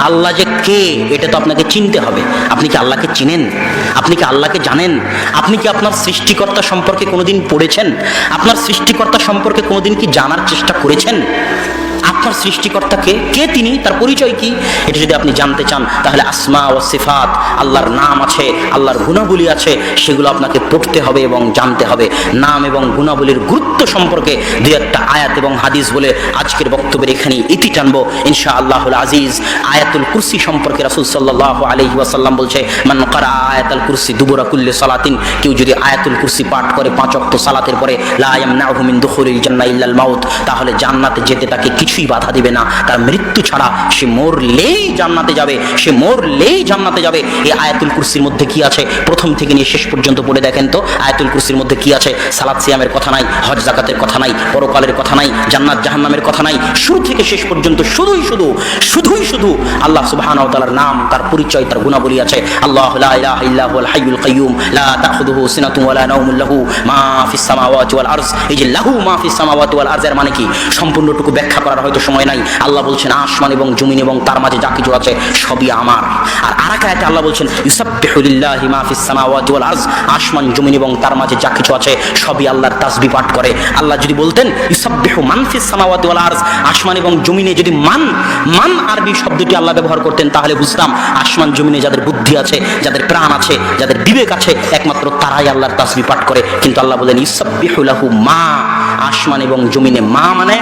আল্লাহ যে কে, এটা তো আপনাকে চিনতে হবে। আপনি কি আল্লাহকে চিনেন? আপনি কি আল্লাহকে জানেন? আপনি কি আপনার সৃষ্টিকর্তা সম্পর্কে কোনোদিন পড়েছেন? আপনার সৃষ্টিকর্তা সম্পর্কে কোনোদিন কি জানার চেষ্টা করেছেন? আপনার সৃষ্টিকর্তাকে, কে কে তিনি, তার পরিচয় কি, এটা যদি আপনি জানতে চান, তাহলে আসমা ও সিফাত, আল্লাহর নাম আছে, আল্লাহর গুণাবলী আছে, সেগুলো আপনাকে পড়তে হবে এবং জানতে হবে। নাম এবং গুণাবলীর গুরুত্ব সম্পর্কে দুই একটা আয়াত এবং হাদিস বলে আজকের বক্তব্যের এখানে ইতি টানবো। ইনশা আল্লাহুল আজিজ, আয়াতুল কুরসি সম্পর্কে রাসুল সাল্লাহ আলহি ওয়াসাল্লাম বলছে, মান কারা আয়াতুল কুরসি দুবুরা কুল্লে সালাতিন কেউ যদি আয়াতুল কুরসি পাঠ করে পাঁচ অক্ট সালাতের পরে, লা ইয়ামনাহু মিন দুখুলিল ইল্লাল মাউত তাহলে জান্নাতে যেতে তাকে কিছুই বাধা দিবে না। তার মৃত্যু ছাড়া সে মরলেই জান্নাতে যাবে, সে মরলেই জান্নাতে যাবে। এই আয়াতুল কুরসির মধ্যে কি আছে? প্রথম থেকে নিয়ে শেষ পর্যন্ত পড়ে দেখেন তো, আয়াতুল কুরসির মধ্যে কি আছে? সালাদ সিয়ামের কথা নাই, হজ জাকাতের কথা নাই, পরকালের কথা নাই, জান্নাত জাহান্নামের কথা নাই। শুরু থেকে শেষ পর্যন্ত শুধুই শুধু শুধুই শুধু আল্লাহ সুবহানাহু ওয়া তাআলার নাম, তার পরিচয়, তার গুণাবলী আছে। আল্লাহ লা ইলাহা ইল্লা হুয়াল হাইয়ুল কাইয়্যুম লা তাখুযুহু সিনাতুন ওয়ালা নাওমুন লাহু, মা ফিস সামাওয়াতি ওয়াল আরজ। এই যে লাহু মা ফিস সামাওয়াতি ওয়াল আরজের মানে কি? সম্পূর্ণটুকু ব্যাখ্যা করার হয়তো সময় নাই। আল্লাহ বলছেন, আসমান এবং জমিন এবং তার মাঝে যা কিছু আছে সবই আমার। আর আরেক আয়াতে আল্লাহ বলছেন, ইউসাব্বিহু লিল্লাহি মা ফিস সামাওয়াতি ওয়াল আসমান, জমিন এবং তার মাঝে যা কিছু আছে সবই আল্লাহর তাসবিহ পাঠ করে। আল্লাহ যদি বলতেন, ইউসাব্বিহু মান ফিস সামাওয়াতি ওয়াল আরজ আসমান এবং জমিনে যদি মান মান আরবি শব্দটি আল্লাহ ব্যবহার করতেন, তাহলে বুঝতাম আসমান, জমিনে যাদের বুদ্ধি আছে, যাদের প্রাণ আছে, যাদের বিবেক আছে, একমাত্র তারাই আল্লাহর তাসবিহ পাঠ করে। কিন্তু আল্লাহ বলেন ইউসাব্বিহু লাহু মা, আসমান এবং জমিনে মা মানে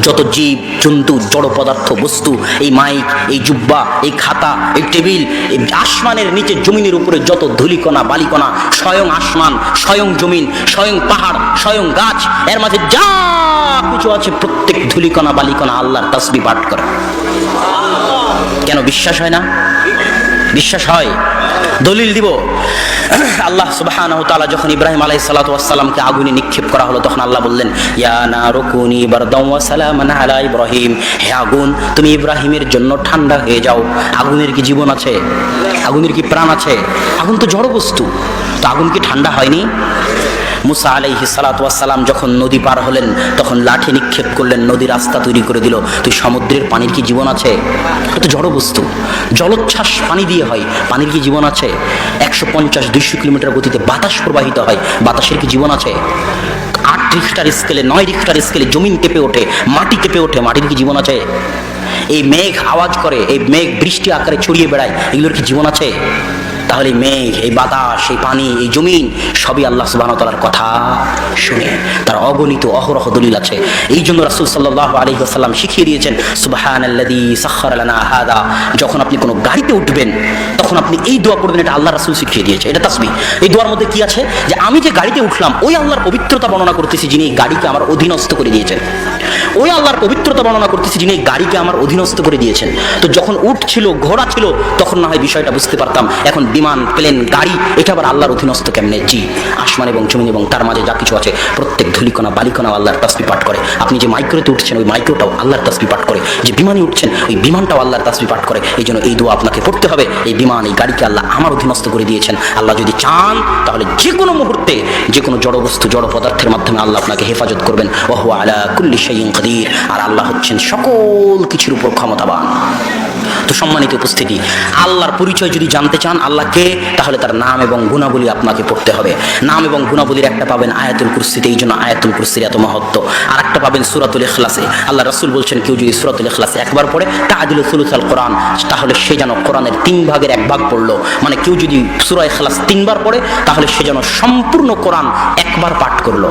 যত জীব, জন্তু, জড় পদার্থ, বস্তু, এই মাইক, এই জুব্বা, এই খাতা, এই টেবিল, এই আসমানের নিচে জমিনের উপরে যত ধুলিকণা, বালিকণা, স্বয়ং আসমান, স্বয়ং জমিন, স্বয়ং পাহাড়, স্বয়ং গাছ, এর মাঝে যা কিছু আছে, প্রত্যেক ধুলিকণা, বালিকণা আল্লাহর তাসবি পাঠ করে। কেন বিশ্বাস হয় না? বিশ্বাস হয়। দলিল দিব। আল্লাহ সুবহানাহু তাআলা যখন ইব্রাহিম আলাইহিস সালাতু ওয়াস সালামকে আগুনে নিক্ষেপ করা হলো, তখন আল্লাহ বললেন, ইয়া নারুকুনি বারদাম ওয়া সালামান আলা ইব্রাহিম। হে আগুন, তুমি ইব্রাহিমের জন্য ঠান্ডা হয়ে যাও। আগুনের কি জীবন আছে? আগুনের কি প্রাণ আছে? আগুন তো জড় বস্তু। তো আগুন কি ঠান্ডা হয়নি? মুসা আলাইহি সালাম যখন নদী পার হলেন, তখন লাঠি নিক্ষেপ করলেন নদী রাস্তা তৈরি করে দিল। তুই সমুদ্রের পানির কি জীবন আছে? এটা তো জড় বস্তু। জলোচ্ছ্বাস পানি দিয়ে হয়। পানির কি জীবন আছে? একশো পঞ্চাশ, দুইশো কিলোমিটার গতিতে বাতাস প্রবাহিত হয়। বাতাসের কি জীবন আছে? আট রিক্সটার স্কেলে, নয় রিক্টার স্কেলে জমিন কেঁপে ওঠে, মাটি কেঁপে ওঠে, মাটির কি জীবন আছে? এই মেঘ আওয়াজ করে, এই মেঘ বৃষ্টি আকারে ছড়িয়ে বেড়ায়, এগুলোর কি জীবন আছে? তাহলে মেঘ, এই বাতাস, এই পানি, এই জমিন, সবই আল্লাহ সুবাহ তালার কথা শুনে। তার অগণিত অহরহ দলিল আছে। এই জন্য রাসুল সাল্লাহ আলী আসাল্লাম শিখিয়ে দিয়েছেন সুবাহান হাদা। যখন আপনি কোনো গাড়িতে উঠবেন, তখন আপনি এই দোয়া করবেন, এটা আল্লাহ রাসুল শিখিয়ে দিয়েছে। এটা তাসবি এই দোয়ার মধ্যে কি আছে? যে আমি যে গাড়িতে উঠলাম, ওই আল্লাহর পবিত্রতা বর্ণনা করতেছি যিনি এই গাড়িকে আমার অধীনস্থ করে দিয়েছেন। ওই আল্লাহর পবিত্রতা বর্ণনা করতেছি যিনি এই গাড়িকে আমার অধীনস্থ করে দিয়েছেন। তো যখন উঠ ছিল, ঘোড়া ছিল, তখন না হয় বিষয়টা বুঝতে পারতাম। এখন বিমান প্লেন গাড়ি, এটা আবার আল্লাহর অধীনস্থ কেমনে? জি, আসমান এবং জমিন এবং তার মাঝে যা কিছু আছে, প্রত্যেক ধুলিকণা, বালিকণা আল্লাহর তাসবি পাঠ করে। আপনি যে মাইক্রোতে উঠছেন, ওই মাইক্রোটাও আল্লাহর তাসবি পাঠ করে। যে বিমানে উঠছেন, ওই বিমানটাও আল্লাহর তাসবি পাঠ করে। এই জন্য এই দোয়া আপনাকে পড়তে হবে। এই বিমান, এই গাড়িকে আল্লাহ আমার অধীনস্থ করে দিয়েছেন। আল্লাহ যদি চান, তাহলে যে কোনো মুহূর্তে, যে কোনো জড় বস্তু, জড় পদার্থের মাধ্যমে আল্লাহ আপনাকে হেফাজত করবেন। ওহু আলা কুল্লি শাইইন কাদির। আর আল্লাহ হচ্ছেন সকল কিছুর উপর ক্ষমতাবান। তো সম্মানিত উপস্থিতি, আল্লাহর পরিচয় যদি জানতে চান আল্লাহকে, তাহলে তার নাম এবং গুণাবলী আপনাকে পড়তে হবে। নাম এবং গুণাবলীর একটা পাবেন আয়াতুল কুরসিতে, এই জন্য আয়াতুল কুরসির এত মহত্ব। আর একটা পাবেন সুরাতুল ইখলাসে। আল্লাহ রসুল বলছেন, কেউ যদি সুরাতুল ইখলাসে একবার পড়ে তাহাদিল সুলুসাল কোরআন, তাহলে সে যেন কোরআনের তিন ভাগের এক ভাগ পড়ল। মানে কেউ যদি সুরা ইখলাস তিনবার পড়ে, তাহলে সে যেন সম্পূর্ণ কোরআন একবার পাঠ করল।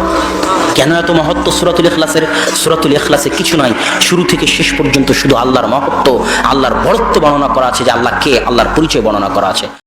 কেন এত মহত্ব সুরাতুল ইখলাসের? সুরাতুল ইখলাসে কিছু নাই। শুরু থেকে শেষ পর্যন্ত শুধু আল্লাহর মহত্ব, আল্লাহর বড়ত্ব বর্ণনা করা আছে যে আল্লাহ কে? আল্লাহর পরিচয় বর্ণনা করা আছে।